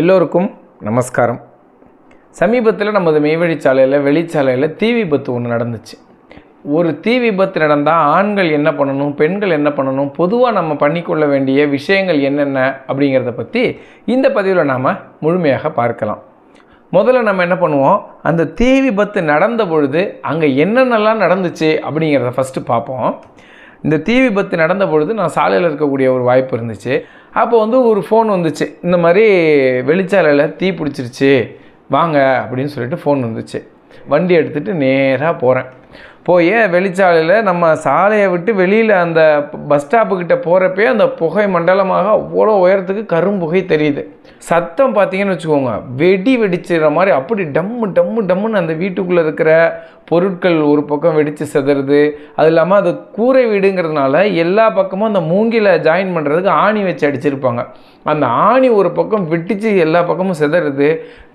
எல்லோருக்கும் நமஸ்காரம். சமீபத்தில் நமது மெய்வழிச்சாலையில் வெளிச்சாலையில் தீ விபத்து ஒன்று நடந்துச்சு. ஒரு தீ விபத்து நடந்தால் ஆண்கள் என்ன பண்ணணும் பெண்கள் என்ன பண்ணணும் பொதுவாக நம்ம பண்ணிக்கொள்ள வேண்டிய விஷயங்கள் என்னென்ன அப்படிங்கிறத பற்றி இந்த பதிவில் நாம் முழுமையாக பார்க்கலாம். முதல்ல நம்ம என்ன பண்ணுவோம் அந்த தீ விபத்து நடந்த பொழுது அங்கே என்னென்னலாம் நடந்துச்சு அப்படிங்கிறத ஃபஸ்ட்டு பார்ப்போம். இந்த தீ விபத்து நடந்த பொழுது நான் சாலையில் இருக்கக்கூடிய ஒரு வாய்ப்பு இருந்துச்சு. அப்போ வந்து ஒரு ஃபோன் வந்துச்சு. இந்த மாதிரி வெளிச்சாலையில் தீ பிடிச்சிருச்சு. வாங்க அப்படின்னு சொல்லிட்டு ஃபோன் வந்துச்சு. வண்டி எடுத்துகிட்டு நேராக போகிறேன் போய் வெளிச்சாலையில் நம்ம சாலையை விட்டு வெளியில் அந்த பஸ் ஸ்டாப்புக்கிட்ட போகிறப்பே அந்த புகை மண்டலமாக அவ்வளோ உயரத்துக்கு கரும்புகை தெரியுது. சத்தம் பார்த்தீங்கன்னு வச்சுக்கோங்க வெடி வெடிச்சிடுற மாதிரி அப்படி டம்மு டம்மு டம்முன்னு அந்த வீட்டுக்குள்ளே இருக்கிற பொருட்கள் ஒரு பக்கம் வெடித்து செதறுது. அது இல்லாமல் அது கூரை வீடுங்கிறதுனால எல்லா பக்கமும் அந்த மூங்கில ஜாயின் பண்ணுறதுக்கு ஆணி வச்சு அடிச்சிருப்பாங்க. அந்த ஆணி ஒரு பக்கம் வெட்டிச்சு எல்லா பக்கமும் செதறது.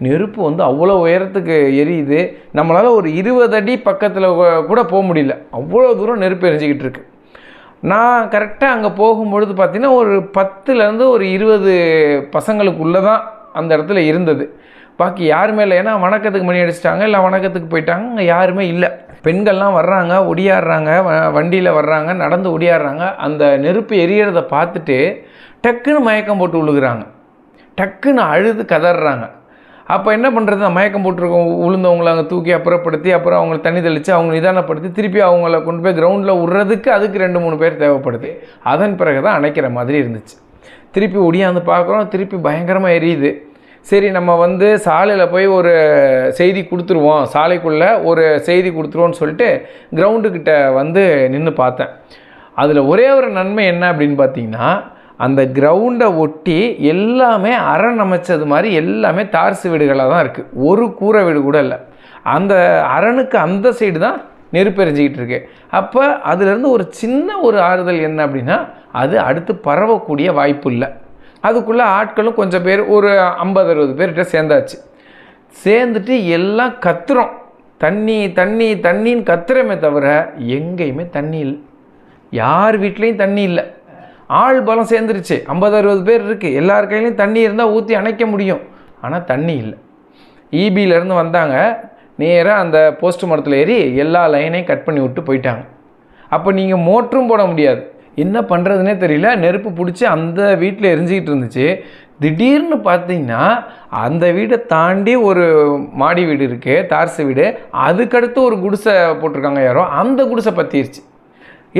நெருப்பு வந்து அவ்வளோ உயரத்துக்கு எரியுது. நம்மளால் ஒரு இருபது அடி பக்கத்தில் கூட போக முடியல. அவ்வளோ தூரம் நெருப்பு எரிஞ்சிக்கிட்டு இருக்குது நான் கரெக்டாக அங்கே போகும்பொழுது பார்த்திங்கன்னா ஒரு பத்துலேருந்து ஒரு இருபது பசங்களுக்குள்ளே தான் அந்த இடத்துல இருந்தது. பாக்கி யாருமே இல்லை. ஏன்னா வணக்கத்துக்கு மணி அடிச்சிட்டாங்க இல்லை வணக்கத்துக்கு போயிட்டாங்க அங்கே யாருமே இல்லை. பெண்கள்லாம் வர்றாங்க ஒடியாடுறாங்க வண்டியில் வர்றாங்க நடந்து ஒடியாடுறாங்க. அந்த நெருப்பு எரியறதை பார்த்துட்டு டக்குன்னு மயக்கம் போட்டு விழுகிறாங்க டக்குன்னு அழுது கதறாங்க. அப்போ என்ன பண்ணுறது மயக்கம் போட்டிருக்கோம். உளுந்தவங்களை அங்கே தூக்கி அப்புறப்படுத்தி அப்புறம் அவங்களை தண்ணி தெளித்து அவங்க நிதானப்படுத்தி திருப்பி அவங்கள கொண்டு போய் கிரவுண்டில் விட்றதுக்கு அதுக்கு ரெண்டு மூணு பேர் தேவைப்படுது. அதன் பிறகு தான் அணைக்கிற மாதிரி இருந்துச்சு. திருப்பி ஒடியாந்து பார்க்குறோம். திருப்பி பயங்கரமாக எரியுது. சரி நம்ம வந்து சாலையில் போய் ஒரு செய்தி கொடுத்துருவோம். சாலைக்குள்ளே ஒரு செய்தி கொடுத்துருவோன்னு சொல்லிட்டு கிரவுண்டுக்கிட்ட வந்து நின்று பார்த்தேன். அதில் ஒரே ஒரு நன்மை என்ன அப்படின்னு பார்த்தீங்கன்னா அந்த கிரவுண்டை ஒட்டி எல்லாமே அரண் அமைச்சது மாதிரி எல்லாமே தார்சு வீடுகளாக தான் இருக்குது ஒரு கூரை வீடு கூட இல்லை. அந்த அரணுக்கு அந்த சைடு தான் நெருப்பெரிஞ்சிக்கிட்டு இருக்கு. அப்போ அதுலேருந்து ஒரு சின்ன ஒரு ஆறுதல் என்ன அப்படின்னா அது அடுத்து பரவக்கூடிய வாய்ப்பு இல்லை. அதுக்குள்ளே ஆட்களும் கொஞ்சம் பேர் ஒரு ஐம்பது அறுபது பேர்கிட்ட சேர்ந்தாச்சு. சேர்ந்துட்டு எல்லாம் கத்துறோம். தண்ணி தண்ணி தண்ணின்னு கத்துறமே தவிர எங்கேயுமே தண்ணி இல்லை. யார் வீட்லேயும் தண்ணி இல்லை. ஆள் பலம் சேர்ந்துருச்சு. ஐம்பது அறுபது பேர் இருக்குது எல்லார் கையிலையும் தண்ணி இருந்தால் ஊற்றி அணைக்க முடியும். ஆனால் தண்ணி இல்லை. ஈபியிலேருந்து வந்தாங்க. நேராக அந்த போஸ்ட் மரத்தில் ஏறி எல்லா லைனையும் கட் பண்ணி விட்டு போயிட்டாங்க. அப்போ நீங்கள் மோட்டரும் போட முடியாது. என்ன பண்ணுறதுனே தெரியல. நெருப்பு பிடிச்சி அந்த வீட்டில் எரிஞ்சிக்கிட்டு இருந்துச்சு. திடீர்னு பார்த்தீங்கன்னா அந்த வீடை தாண்டி ஒரு மாடி வீடு இருக்குது தார்சு வீடு. அதுக்கடுத்து ஒரு குடிசை போட்டிருக்காங்க யாரோ. அந்த குடிசை பற்றிருச்சு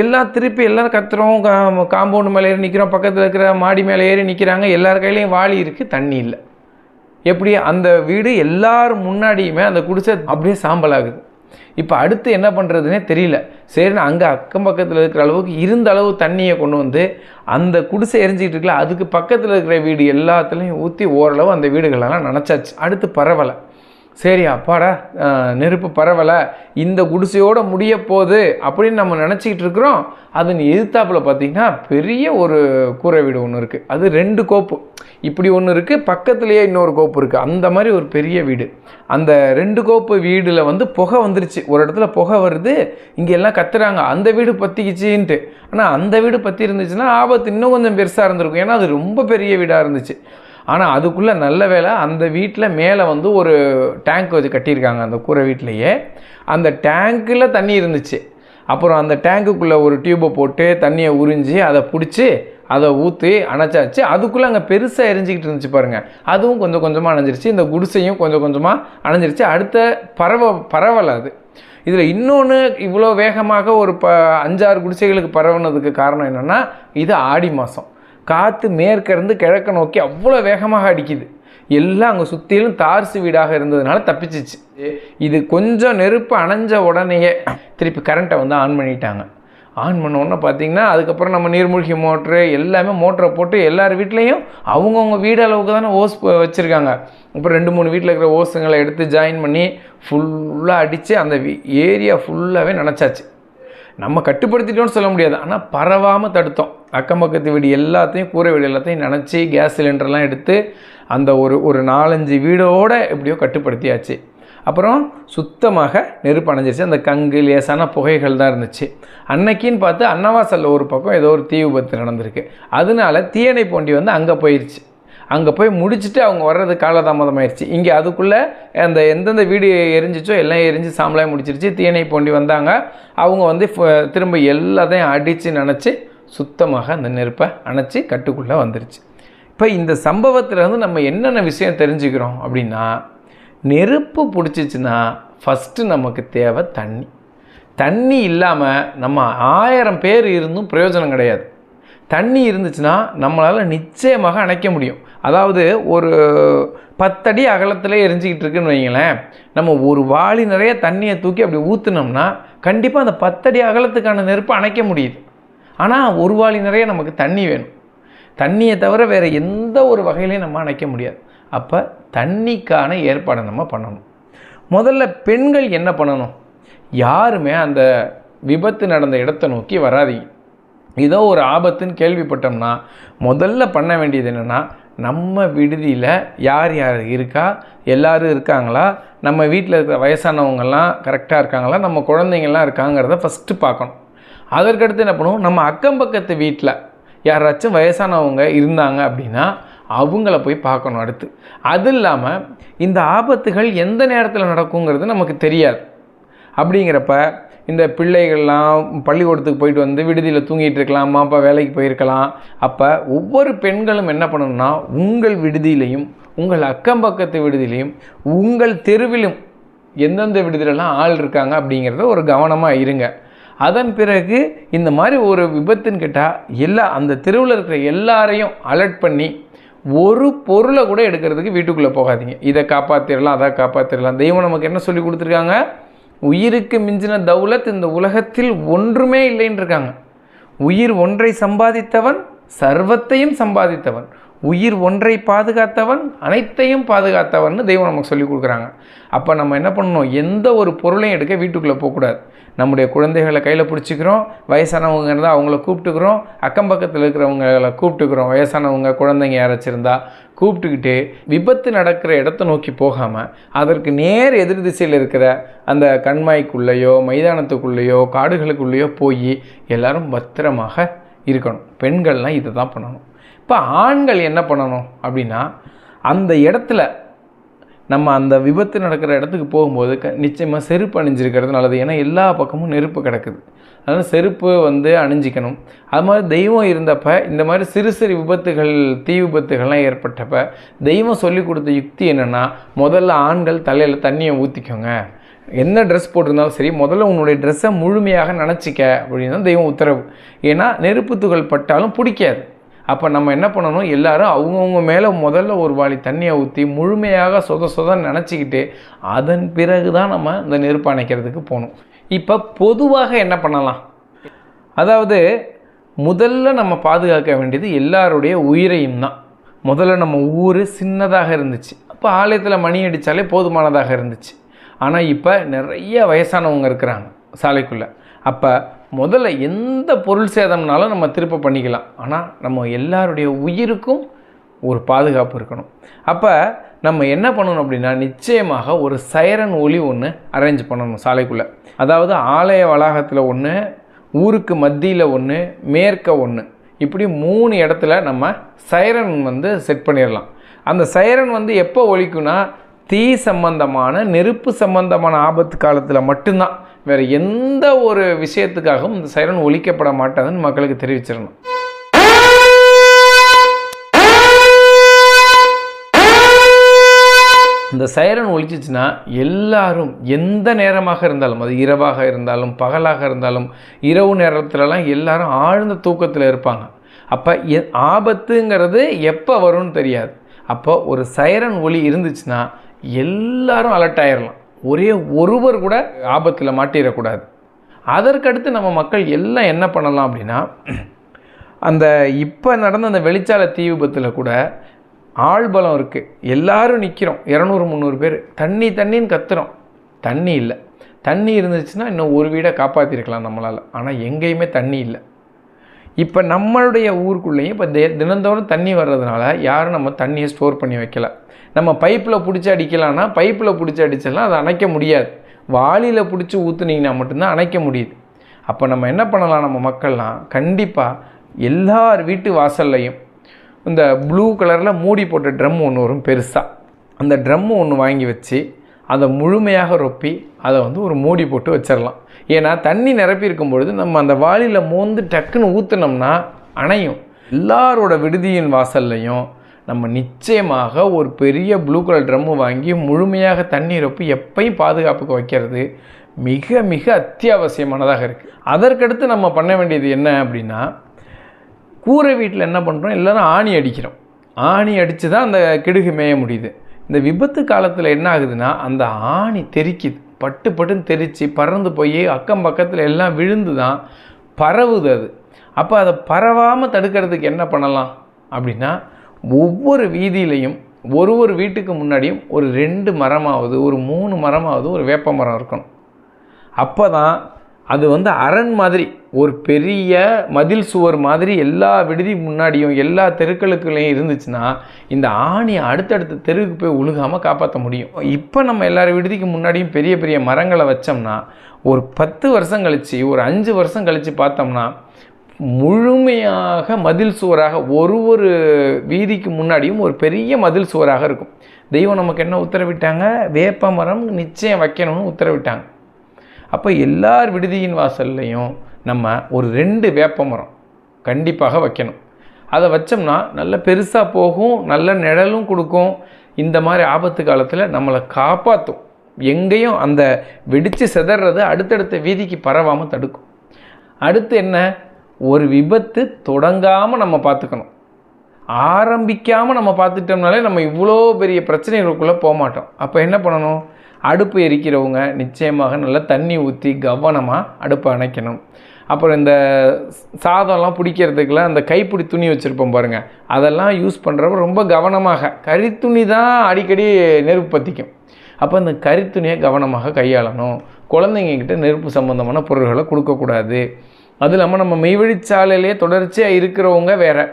எல்லாம் திருப்பி எல்லோரும் கத்துறோம். கா காம்பவுண்டு மேலே ஏறி நிற்கிறோம் பக்கத்தில் இருக்கிற மாடி மேலே ஏறி நிற்கிறாங்க எல்லார் கையிலையும் வாளி இருக்குது தண்ணி இல்லை. எப்படி? அந்த வீடு எல்லாரும் முன்னாடியுமே அந்த குடிசை அப்படியே சாம்பல் ஆகுது இப்போ அடுத்து என்ன பண்ணுறதுனே தெரியல. சரின்னு அங்கே அக்கம் பக்கத்தில் இருக்கிற அளவுக்கு இருந்த அளவு தண்ணியை கொண்டு வந்து அந்த குடிசை எரிஞ்சிக்கிட்டு இருக்குல்ல அதுக்கு பக்கத்தில் இருக்கிற வீடு எல்லாத்துலேயும் ஊற்றி ஓரளவு அந்த வீடுகளெல்லாம் நினச்சாச்சு. அடுத்து பரவலை. சரி அப்பாடா நெருப்பு பரவலை இந்த குடிசையோடு முடிய போகுது அப்படின்னு நம்ம நினச்சிக்கிட்டு இருக்கிறோம். அது எதிர்த்தாப்பில் பார்த்திங்கன்னா பெரிய ஒரு கூரை வீடு ஒன்று இருக்குது அது ரெண்டு கோப்பு. இப்படி ஒன்று இருக்குது பக்கத்துலேயே இன்னொரு கோப்பு இருக்குது அந்த மாதிரி ஒரு பெரிய வீடு. அந்த ரெண்டு கோப்பு வீடில் வந்து புகை வந்துருச்சு. ஒரு இடத்துல புகை வருது இங்கே எல்லாம் கத்துறாங்க. அந்த வீடு பற்றிக்கிச்சின்ட்டு ஆனால் அந்த வீடு பற்றி இருந்துச்சுன்னா ஆபத்து இன்னும் கொஞ்சம் பெருசாக இருந்திருக்கும். ஏன்னா அது ரொம்ப பெரிய வீடாக இருந்துச்சு. ஆனால் அதுக்குள்ளே நல்ல வேலை அந்த வீட்டில் மேலே வந்து ஒரு டேங்க் வச்சு கட்டியிருக்காங்க அந்த கூரை வீட்லேயே. அந்த டேங்க்கில் தண்ணி இருந்துச்சு. அப்புறம் அந்த டேங்குக்குள்ளே ஒரு டியூப்பை போட்டு தண்ணியை உறிஞ்சி அதை பிடிச்சி அதை ஊற்றி அணைச்சாச்சு. அதுக்குள்ளே அங்கே பெருசாக எரிஞ்சிக்கிட்டு இருந்துச்சு பாருங்கள் அதுவும் கொஞ்சம் கொஞ்சமாக அணைஞ்சிருச்சு. இந்த குடிசையும் கொஞ்சம் கொஞ்சமாக அணைஞ்சிருச்சு. அடுத்த பரவ பரவலை அது. இதில் இன்னொன்று இவ்வளோ வேகமாக ஒரு ப அஞ்சாறு குடிசைகளுக்கு பரவுனதுக்கு காரணம் என்னென்னா இது ஆடி மாதம் காற்று மேற்கிருந்து கிழக்க நோக்கி அவ்வளோ வேகமாக அடிக்குது. எல்லாம் அங்கே சுற்றிலும் தார்சு வீடாக இருந்ததுனால தப்பிச்சிச்சு. இது கொஞ்சம் நெருப்பு அணைஞ்ச உடனேயே திருப்பி கரண்ட்டை வந்து ஆன் பண்ணிட்டாங்க. ஆன் பண்ண உடனே பார்த்தீங்கன்னா அதுக்கப்புறம் நம்ம நீர்மூழ்கி மோட்ரு எல்லாமே மோட்டரை போட்டு எல்லார் வீட்லேயும் அவங்கவுங்க வீடு அளவுக்கு தானே ஓஸ் வச்சுருக்காங்க. அப்புறம் ரெண்டு மூணு வீட்டில் இருக்கிற ஓஸுங்களை எடுத்து ஜாயின் பண்ணி ஃபுல்லாக அடித்து அந்த ஏரியா ஃபுல்லாகவே நினச்சாச்சு. நம்ம கட்டுப்படுத்திட்டோம்னு சொல்ல முடியாது. ஆனால் பரவாமல் தடுத்தோம். அக்கம் பக்கத்து வீடு எல்லாத்தையும் கூரை வீடு எல்லாத்தையும் நினச்சி கேஸ் சிலிண்டர்லாம் எடுத்து அந்த ஒரு ஒரு நாலஞ்சு வீடோடு எப்படியோ கட்டுப்படுத்தியாச்சு. அப்புறம் சுத்தமாக நெருப்பு அணைஞ்சிருச்சு. அந்த கங்கு லேசான புகைகள் தான் இருந்துச்சு. அன்னைக்கின்னு பார்த்து அன்னவாசலில் ஒரு பக்கம் ஏதோ ஒரு தீ விபத்து நடந்திருக்கு. அதனால தீயணைப்பு வண்டி வந்து அங்கே போயிடுச்சு அங்கே போய் முடிச்சுட்டு அவங்க வர்றது காலதாமதம் ஆயிடுச்சு இங்கே அதுக்குள்ளே அந்த எந்தெந்த வீடு எரிஞ்சிச்சோ எல்லாம் எரிஞ்சு சாம்பலாக முடிச்சிருச்சு. தீயணை போண்டி வந்தாங்க. அவங்க வந்து திரும்ப எல்லாத்தையும் அடித்து நினச்சி சுத்தமாக அந்த நெருப்பை அணைச்சி கட்டுக்குள்ளே வந்துருச்சு. இப்போ இந்த சம்பவத்திலேருந்து நம்ம என்னென்ன விஷயம் தெரிஞ்சுக்கிறோம் அப்படின்னா நெருப்பு பிடிச்சிச்சின்னா ஃபஸ்ட்டு நமக்கு தேவை தண்ணி. தண்ணி இல்லாமல் நம்ம ஆயிரம் பேர் இருந்தும் பிரயோஜனம் கிடையாது. தண்ணி இருந்துச்சுன்னா நம்மளால் நிச்சயமாக அணைக்க முடியும். அதாவது ஒரு பத்தடி அகலத்தில் எரிஞ்சிக்கிட்டு இருக்குன்னு வைங்களேன் நம்ம ஒரு வாளி நிறைய தண்ணியை தூக்கி அப்படி ஊற்றுனோம்னா கண்டிப்பாக அந்த பத்தடி அகலத்துக்கான நெருப்பை அணைக்க முடியுது. ஆனால் ஒரு வாளி நிறைய நமக்கு தண்ணி வேணும். தண்ணியை தவிர வேறு எந்த ஒரு வகையிலையும் நம்ம அணைக்க முடியாது. அப்போ தண்ணிக்கான ஏற்பாடை நம்ம பண்ணணும். முதல்ல பெண்கள் என்ன பண்ணணும்? யாருமே அந்த விபத்து நடந்த இடத்தை நோக்கி வராதீங்க. ஏதோ ஒரு ஆபத்துன்னு கேள்விப்பட்டோம்னா முதல்ல பண்ண வேண்டியது என்னென்னா நம்ம விடுதியில் யார் யார் இருக்கா எல்லோரும் இருக்காங்களா நம்ம வீட்டில் இருக்கிற வயசானவங்கெல்லாம் கரெக்டாக இருக்காங்களா நம்ம குழந்தைங்கள்லாம் இருக்காங்கிறத ஃபஸ்ட்டு பார்க்கணும். அதற்கடுத்து என்ன பண்ணுவோம் நம்ம அக்கம் பக்கத்து வீட்டில் யாராச்சும் வயசானவங்க இருந்தாங்க அப்படின்னா அவங்கள போய் பார்க்கணும் அடுத்து. அது இல்லாமல் இந்த ஆபத்துகள் எந்த நேரத்தில் நடக்குங்கிறது நமக்கு தெரியாது. அப்படிங்கிறப்ப இந்த பிள்ளைகள்லாம் பள்ளிக்கூடத்துக்கு போயிட்டு வந்து விடுதியில் தூங்கிட்டு இருக்கலாம் அம்மா அப்பா வேலைக்கு போயிருக்கலாம். அப்போ ஒவ்வொரு பெண்களும் என்ன பண்ணணும்னா உங்கள் விடுதியிலையும் உங்கள் அக்கம் பக்கத்து விடுதியிலையும் உங்கள் தெருவிலும் எந்தெந்த விடுதியிலலாம் ஆள் இருக்காங்க அப்படிங்கிறத ஒரு கவனமாக இருங்க. அதன் பிறகு இந்த மாதிரி ஒரு விபத்துன்னு கேட்டால் எல்லா அந்த தெருவில் இருக்கிற எல்லாரையும் அலர்ட் பண்ணி ஒரு பொருளை கூட எடுக்கிறதுக்கு வீட்டுக்குள்ளே போகாதீங்க. இதை காப்பாற்றிடலாம் அதை காப்பாற்றிடலாம் தெய்வம் நமக்கு என்ன சொல்லி கொடுத்துருக்காங்க? உயிருக்கு மிஞ்சின தௌலத் இந்த உலகத்தில் ஒன்றுமே இல்லைன்னு இருக்காங்க உயிர் ஒன்றை சம்பாதித்தவன் சர்வத்தையும் சம்பாதித்தவன். உயிர் ஒன்றை பாதுகாத்தவன் அனைத்தையும் பாதுகாத்தவன்னு தெய்வம் நமக்கு சொல்லி கொடுக்குறாங்க. அப்போ நம்ம என்ன பண்ணணும்? எந்த ஒரு பொருளையும் எடுக்க வீட்டுக்குள்ளே போகக்கூடாது. நம்முடைய குழந்தைகளை கையில் பிடிச்சிக்கிறோம் வயசானவங்க இருந்தால் அவங்கள கூப்பிட்டுக்கிறோம் அக்கம் பக்கத்தில் இருக்கிறவங்களை கூப்பிட்டுக்கிறோம் வயசானவங்க குழந்தைங்க யாராச்சும் இருந்தால் கூப்பிட்டுக்கிட்டு விபத்து நடக்கிற இடத்த நோக்கி போகாமல் அதற்கு நேர் எதிர் திசையில் இருக்கிற அந்த கண்மாய்க்குள்ளேயோ மைதானத்துக்குள்ளேயோ காடுகளுக்குள்ளேயோ போய் எல்லாரும் பத்திரமாக இருக்கணும். பெண்கள்லாம் இதை தான் பண்ணணும். இப்போ ஆண்கள் என்ன பண்ணணும் அப்படின்னா அந்த இடத்துல நம்ம அந்த விபத்து நடக்கிற இடத்துக்கு போகும்போது க நிச்சயமாக செருப்பு அணிஞ்சிருக்கிறது நல்லது. ஏன்னா எல்லா பக்கமும் நெருப்பு கிடக்குது. அதனால் செருப்பு வந்து அணிஞ்சிக்கணும். அது மாதிரி தெய்வம் இருந்தப்போ இந்த மாதிரி சிறு சிறு விபத்துகள் தீ விபத்துகள்லாம் ஏற்பட்டப்ப தெய்வம் சொல்லி கொடுத்த யுக்தி என்னென்னா முதல்ல ஆண்கள் தலையில் தண்ணியை ஊற்றிக்கோங்க என்ன ட்ரெஸ் போட்டிருந்தாலும் சரி முதல்ல உன்னுடைய ட்ரெஸ்ஸை முழுமையாக நினச்சிக்க அப்படின்னு தான் தெய்வம் உத்தரவு. ஏன்னா நெருப்பு துகள் பட்டாலும் பிடிக்காது. அப்போ நம்ம என்ன பண்ணணும்? எல்லாரும் அவங்கவுங்க மேலே முதல்ல ஒரு வாளி தண்ணியை ஊற்றி முழுமையாக சொத சொத நினச்சிக்கிட்டு அதன் பிறகு தான் நம்ம இந்த நெருப்பு அணைக்கிறதுக்கு போகணும். இப்போ பொதுவாக என்ன பண்ணலாம்? அதாவது முதல்ல நம்ம பாதுகாக்க வேண்டியது எல்லாருடைய உயிரையும் தான். முதல்ல நம்ம ஊர் சின்னதாக இருந்துச்சு. அப்போ ஆலயத்தில் மணி அடித்தாலே போதுமானதாக இருந்துச்சு. ஆனால் இப்போ நிறைய வயசானவங்க இருக்கிறாங்க சாலைக்குள்ளே. அப்போ முதல்ல எந்த பொருள் சேதம்னாலும் நம்ம திருப்ப பண்ணிக்கலாம். ஆனால் நம்ம எல்லாருடைய உயிருக்கும் ஒரு பாதுகாப்பு இருக்கணும். அப்போ நம்ம என்ன பண்ணணும் அப்படின்னா நிச்சயமாக ஒரு சைரன் ஒலி ஒன்று அரேஞ்ச் பண்ணணும் சாலைக்குள்ளே. அதாவது ஆலய வளாகத்தில் ஒன்று ஊருக்கு மத்தியில் ஒன்று மேற்க ஒன்று இப்படி மூணு இடத்துல நம்ம சைரன் வந்து செட் பண்ணிடலாம். அந்த சைரன் வந்து எப்போ ஒழிக்கும்னா தீ சம்பந்தமான நெருப்பு சம்பந்தமான ஆபத்து காலத்தில் மட்டும்தான். வேறு எந்த ஒரு விஷயத்துக்காகவும் இந்த சைரன் ஒழிக்கப்பட மாட்டாதுன்னு மக்களுக்கு தெரிவிச்சிடணும். இந்த சைரன் ஒழிச்சிச்சுன்னா எல்லாரும் எந்த நேரமாக இருந்தாலும் அது இரவாக இருந்தாலும் பகலாக இருந்தாலும் இரவு நேரத்துலலாம் எல்லாரும் ஆழ்ந்த தூக்கத்தில் இருப்பாங்க. அப்போ எ ஆபத்துங்கிறது எப்போ வரும்னு தெரியாது. அப்போ ஒரு சைரன் ஒலி இருந்துச்சுன்னா எல்லாரும் அலர்ட் ஆயிடலாம் ஒரே ஒருவர் கூட ஆபத்தில் மாட்டிடக்கூடாது. அதற்கடுத்து நம்ம மக்கள் எல்லாம் என்ன பண்ணலாம் அப்படின்னா அந்த இப்போ நடந்த அந்த வெளிச்சாலை தீ விபத்தில் கூட ஆள்பலம் இருக்குது எல்லாரும் நிற்கிறோம் இரநூறு முந்நூறு பேர். தண்ணி தண்ணின்னு கத்துறோம். தண்ணி இல்லை. தண்ணி இருந்துச்சுன்னா இன்னும் ஒரு வீடை காப்பாற்றிருக்கலாம் நம்மளால். ஆனால் எங்கேயுமே தண்ணி இல்லை. இப்போ நம்மளுடைய ஊருக்குள்ளேயும் இப்போ தே தினந்தோறும் தண்ணி வர்றதுனால யாரும் நம்ம தண்ணியை ஸ்டோர் பண்ணி வைக்கல. நம்ம பைப்பில் பிடிச்சி அடிக்கலாம்னா பைப்பில் பிடிச்சி அடிச்சிடலாம் அதை அணைக்க முடியாது. வாளியில் பிடிச்சி ஊற்றுனீங்கன்னா மட்டும்தான் அணைக்க முடியுது. அப்போ நம்ம என்ன பண்ணலாம் நம்ம மக்கள்லாம்? கண்டிப்பாக எல்லார் வீட்டு வாசல்லையும் இந்த ப்ளூ கலரில் மூடி போட்ட ட்ரம் ஒன்று வரும் பெருசாக அந்த ட்ரம்மு ஒன்று வாங்கி வச்சு அதை முழுமையாக ரொப்பி அதை வந்து ஒரு மூடி போட்டு வச்சிடலாம். ஏன்னா தண்ணி நிரப்பி இருக்கும் பொழுது நம்ம அந்த வாளியில் மோந்து டக்குன்னு ஊற்றுனோம்னா அணையும். எல்லாரோட விடுதியின் வாசல்லையும் நம்ம நிச்சயமாக ஒரு பெரிய ப்ளூ கலர் ட்ரம்மு வாங்கி முழுமையாக தண்ணீர் ரொப்பி எப்பையும் பாதுகாப்புக்கு வைக்கிறது மிக மிக அத்தியாவசியமானதாக இருக்குது அதற்கடுத்து நம்ம பண்ண வேண்டியது என்ன அப்படின்னா கூரை வீட்டில் என்ன பண்ணுறோம் எல்லாரும் ஆணி அடிக்கிறோம். ஆணி அடித்து தான் அந்த கிடுகு மேய முடியுது. இந்த விபத்து காலத்தில் என்ன ஆகுதுன்னா அந்த ஆணி தெரிக்குது. பட்டு பட்டுன்னு தெரித்து பறந்து போய் அக்கம் பக்கத்தில் எல்லாம் விழுந்து தான் பரவுது அது. அப்போ அதை பரவாமல் தடுக்கிறதுக்கு என்ன பண்ணலாம்? அப்படின்னா ஒவ்வொரு வீதியிலையும் ஒரு ஒரு வீட்டுக்கு முன்னாடியும் ஒரு ரெண்டு மரமாவது ஒரு மூணு மரமாவது ஒரு வேப்ப மரம் இருக்கணும். அப்போ தான் அது வந்து அரண் மாதிரி ஒரு பெரிய மதில் சுவர் மாதிரி எல்லா விடுதி முன்னாடியும் எல்லா தெருக்களுக்குள்ளேயும் இருந்துச்சுன்னா இந்த ஆணியை அடுத்தடுத்த தெருவுக்கு போய் உழுகாமல் காப்பாற்ற முடியும். இப்போ நம்ம எல்லார் விடுதிக்கு முன்னாடியும் பெரிய பெரிய மரங்களை வச்சோம்னா ஒரு பத்து வருஷம் கழித்து ஒரு அஞ்சு வருஷம் கழித்து பார்த்தோம்னா முழுமையாக மதில் சுவராக ஒரு ஒரு வீதிக்கு முன்னாடியும் ஒரு பெரிய மதில் சுவராக இருக்கும். தெய்வம் நமக்கு என்ன உத்தரவிட்டாங்க? வேப்ப மரம் நிச்சயம் வைக்கணும்னு உத்தரவிட்டாங்க. அப்போ எல்லார் விடுதியின் வாசல்லையும் நம்ம ஒரு ரெண்டு வேப்ப மரம் கண்டிப்பாக வைக்கணும். அதை வச்சோம்னா நல்ல பெருசாக போகும் நல்ல நிழலும் கொடுக்கும். இந்த மாதிரி ஆபத்து காலத்தில் நம்மளை காப்பாற்றும் எங்கேயும் அந்த வெடித்து சிதறது அடுத்தடுத்த வீதிக்கு பரவாமல் தடுக்கும். அடுத்து என்ன? ஒரு விபத்து தொடங்காமல் நம்ம பார்த்துக்கணும். ஆரம்பிக்காமல் நம்ம பார்த்துட்டோம்னாலே நம்ம இவ்வளோ பெரிய பிரச்சனைகளுக்குள்ளே போக மாட்டோம் அப்போ என்ன பண்ணணும்? அடுப்பு எரிக்கிறவங்க நிச்சயமாக நல்லா தண்ணி ஊற்றி கவனமாக அடுப்பை அணைக்கணும். அப்புறம் இந்த சாதம்லாம் பிடிக்கிறதுக்கெலாம் அந்த கைப்பிடி துணி வச்சுருப்போம் பாருங்கள் அதெல்லாம் யூஸ் பண்ணுறப்ப ரொம்ப கவனமாக கரித்துணி தான் அடிக்கடி நெருப்பு பற்றிக்கும் அப்போ அந்த கரித்துணியை கவனமாக கையாளணும். குழந்தைங்கக்கிட்ட நெருப்பு சம்மந்தமான பொருள்களை கொடுக்கக்கூடாது. அது இல்லாமல் நம்ம மெய்வழிச்சாலையிலே தொடர்ச்சியாக இருக்கிறவங்க வேறு.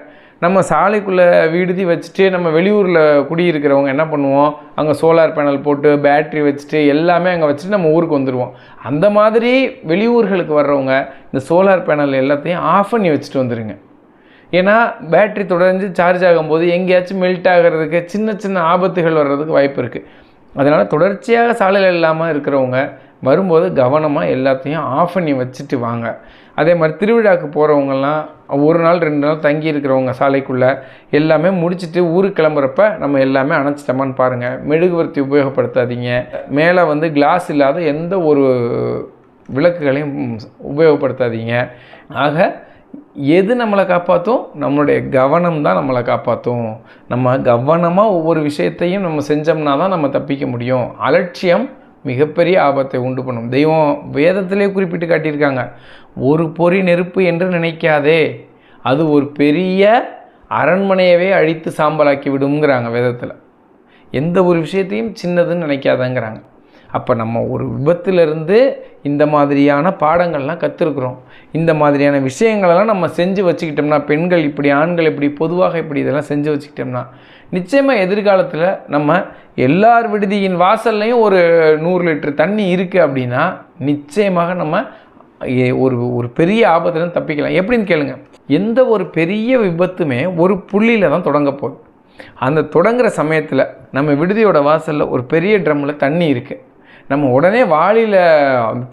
நம்ம சாலைக்குள்ளே விடுதி வச்சுட்டு நம்ம வெளியூரில் குடியிருக்கிறவங்க என்ன பண்ணுவோம்? அங்கே சோலார் பேனல் போட்டு பேட்ரி வச்சுட்டு எல்லாமே அங்கே வச்சுட்டு நம்ம ஊருக்கு வந்துடுவோம் அந்த மாதிரி வெளியூர்களுக்கு வர்றவங்க இந்த சோலார் பேனல் எல்லாத்தையும் ஆஃப் பண்ணி வச்சுட்டு வந்துடுங்க ஏன்னா பேட்ரி தொடர்ந்து சார்ஜ் ஆகும்போது எங்கேயாச்சும் மெல்ட் ஆகிறதுக்கு சின்ன சின்ன ஆபத்துகள் வர்றதுக்கு வாய்ப்பு இருக்குது அதனால் தொடர்ச்சியாக சாலையில் இல்லாமல் இருக்கிறவங்க வரும்போது கவனமாக எல்லாத்தையும் ஆஃப் பண்ணி வச்சுட்டு வாங்க. அதே மாதிரி திருவிழாவுக்கு போகிறவங்கலாம் ஒரு நாள் ரெண்டு நாள் தங்கி இருக்கிறவங்க சாலைக்குள்ளே எல்லாமே முடிச்சுட்டு ஊருக்கு கிளம்புறப்ப நம்ம எல்லாமே அணைச்சிட்டோமான்னு பாருங்கள் மெழுகுவர்த்தி உபயோகப்படுத்தாதீங்க. மேலே வந்து கிளாஸ் இல்லாத எந்த ஒரு விளக்குகளையும் உபயோகப்படுத்தாதீங்க. ஆக எது நம்மளை காப்பாற்றும் நம்மளுடைய கவனம் தான் நம்மளை காப்பாற்றும் நம்ம கவனமாக ஒவ்வொரு விஷயத்தையும் நம்ம செஞ்சோம்னா தான் நம்ம தப்பிக்க முடியும். அலட்சியம் மிகப்பெரிய ஆபத்தை உண்டு பண்ணும். தெய்வம் வேதத்திலே குறிப்பிட்டு காட்டியிருக்காங்க. ஒரு பொறி நெருப்பு என்று நினைக்காதே. அது ஒரு பெரிய அரண்மனையவே அழித்து சாம்பலாக்கி விடுங்கிறாங்க வேதத்தில். எந்த ஒரு விஷயத்தையும் சின்னதுன்னு நினைக்காதங்கிறாங்க. அப்போ நம்ம ஒரு விபத்திலிருந்து இந்த மாதிரியான பாடங்கள்லாம் கற்றுருக்குறோம் இந்த மாதிரியான விஷயங்களெல்லாம் நம்ம செஞ்சு வச்சுக்கிட்டோம்னா பெண்கள் இப்படி ஆண்கள் இப்படி பொதுவாக இப்படி இதெல்லாம் செஞ்சு வச்சுக்கிட்டோம்னா நிச்சயமாக எதிர்காலத்தில் நம்ம எல்லார் விடுதியின் வாசல்லையும் ஒரு நூறு லிட்டர் தண்ணி இருக்குது அப்படின்னா நிச்சயமாக நம்ம ஏ- ஒரு ஒரு பெரிய ஆபத்துலேருந்து தப்பிக்கலாம். எப்படின்னு கேளுங்க. எந்த ஒரு பெரிய விபத்துமே ஒரு புள்ளியில் தான் தொடங்க போகுது. அந்த தொடங்குற சமயத்தில் நம்ம விடுதியோட வாசலில் ஒரு பெரிய ட்ரம்மில் தண்ணி இருக்குது நம்ம உடனே வாளியில்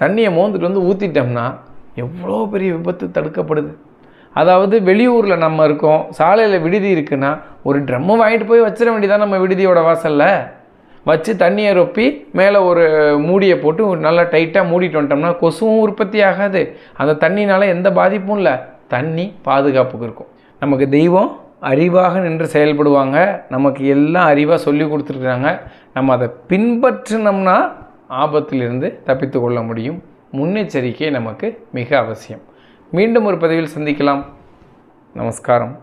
தண்ணியை மோந்துட்டு வந்து ஊற்றிட்டோம்னா எவ்வளோ பெரிய விபத்து தடுக்கப்படுது? அதாவது வெளியூரில் நம்ம இருக்கோம் சாலையில் விடுதி இருக்குன்னா ஒரு ட்ரம்மு வாங்கிட்டு போய் வச்சிட வேண்டியதான் நம்ம விடுதியோட வாசலில்? வச்சு தண்ணியை ரொப்பி மேலே ஒரு மூடியை போட்டு நல்லா டைட்டாக மூடிட்டு வந்துட்டோம்னா கொசுவும் உற்பத்தி ஆகாது. அந்த தண்ணினால் எந்த பாதிப்பும் இல்லை. தண்ணி பாதுகாப்புக்கு இருக்கும். நமக்கு தெய்வம் அறிவாக நின்று செயல்படுவாங்க. நமக்கு எல்லாம் அறிவாக சொல்லி கொடுத்துருக்குறாங்க நம்ம அதை பின்பற்றினோம்னா ஆபத்திலிருந்து தப்பித்து கொள்ள முடியும். முன்னெச்சரிக்கை நமக்கு மிக அவசியம். மீண்டும் ஒரு பதிவில் சந்திக்கலாம். நமஸ்காரம்.